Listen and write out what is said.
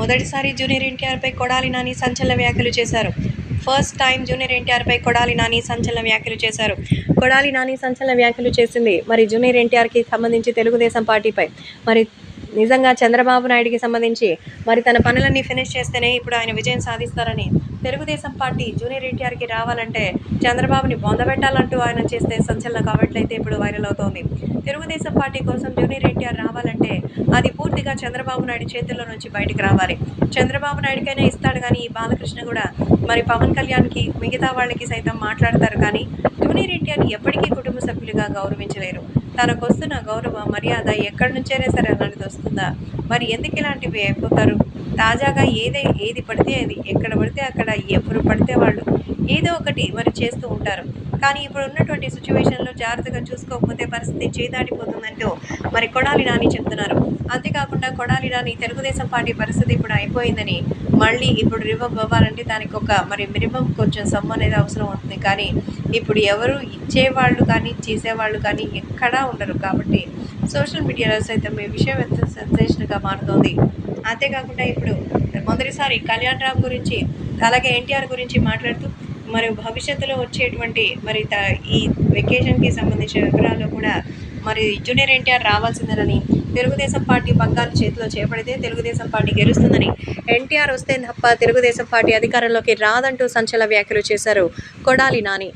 మొదటిసారి జూనియర్ ఎన్టీఆర్పై కొడాలి నాని సంచలన వ్యాఖ్యలు చేశారు. ఫస్ట్ టైం జూనియర్ ఎన్టీఆర్పై కొడాలి నాని సంచలన వ్యాఖ్యలు చేశారు. కొడాలి నాని సంచలన వ్యాఖ్యలు చేసింది మరి జూనియర్ ఎన్టీఆర్కి సంబంధించి తెలుగుదేశం పార్టీపై. మరి నిజంగా చంద్రబాబు నాయుడికి సంబంధించి మరి తన పనులన్నీ ఫినిష్ చేస్తేనే ఇప్పుడు ఆయన విజయం సాధిస్తారని తెలుగుదేశం పార్టీ జూనియర్ ఎన్టీఆర్కి రావాలంటే చంద్రబాబుని బొందబెట్టాలంటూ ఆయన చేస్తే సంచలన కామెంట్లు అయితే ఇప్పుడు వైరల్ అవుతోంది. తెలుగుదేశం పార్టీ కోసం జూనియర్ ఎన్టీఆర్ రావాలంటే అది పూర్తిగా చంద్రబాబు నాయుడు చేతుల్లో నుంచి బయటకు రావాలి. చంద్రబాబు నాయుడికైనా ఇస్తాడు కానీ ఈ బాలకృష్ణ కూడా మరి పవన్ కళ్యాణ్కి మిగతా వాళ్ళకి సైతం మాట్లాడతారు కానీ జూనియర్ ఎన్టీఆర్ ఎప్పటికీ కుటుంబ సభ్యులుగా గౌరవించలేరు. తనకు వస్తున్న గౌరవ మర్యాద ఎక్కడి నుంచైనా సరే అలాంటిది వస్తుందా? మరి ఎందుకు ఇలాంటివి అయిపోతారు? తాజాగా ఏదే ఏది పడితే అది ఎక్కడ పడితే అక్కడ ఎవరు పడితే వాళ్ళు ఏదో ఒకటి మరి చేస్తూ ఉంటారు. కానీ ఇప్పుడు ఉన్నటువంటి సిచ్యువేషన్లో జాగ్రత్తగా చూసుకోకపోతే పరిస్థితి చేదాటిపోతుందంటూ మరి కొడాలి నాని చెప్తున్నారు. అంతేకాకుండా కొడాలి నాని తెలుగుదేశం పార్టీ పరిస్థితి ఇప్పుడు అయిపోయిందని మళ్ళీ ఇప్పుడు రివర్వ్ అవ్వాలంటే దానికి ఒక మరి మినిమం కొంచెం సమ్ అనేది అవసరం అవుతుంది. కానీ ఇప్పుడు ఎవరు ఇచ్చేవాళ్ళు కానీ చేసేవాళ్ళు కానీ ఎక్కడా ఉండరు కాబట్టి సోషల్ మీడియాలో సైతం ఈ విషయం ఎంత సెన్సేషన్గా మారుతోంది. అంతేకాకుండా ఇప్పుడు మొదటిసారి కళ్యాణ్ రామ్ గురించి అలాగే ఎన్టీఆర్ గురించి మాట్లాడుతూ మరి భవిష్యత్తులో వచ్చేటువంటి మరి త- ఈ వెకేషన్కి సంబంధించిన వివరాలు కూడా మరి జూనియర్ ఎన్టీఆర్ రావాల్సిందేనని తెలుగుదేశం పార్టీ పగ్గాలు చేతిలో చేపడితే తెలుగుదేశం పార్టీ గెలుస్తుందని ఎన్టీఆర్ వస్తే తప్ప తెలుగుదేశం పార్టీ అధికారంలోకి రాదంటూ సంచలన వ్యాఖ్యలు చేశారు కొడాలి నాని.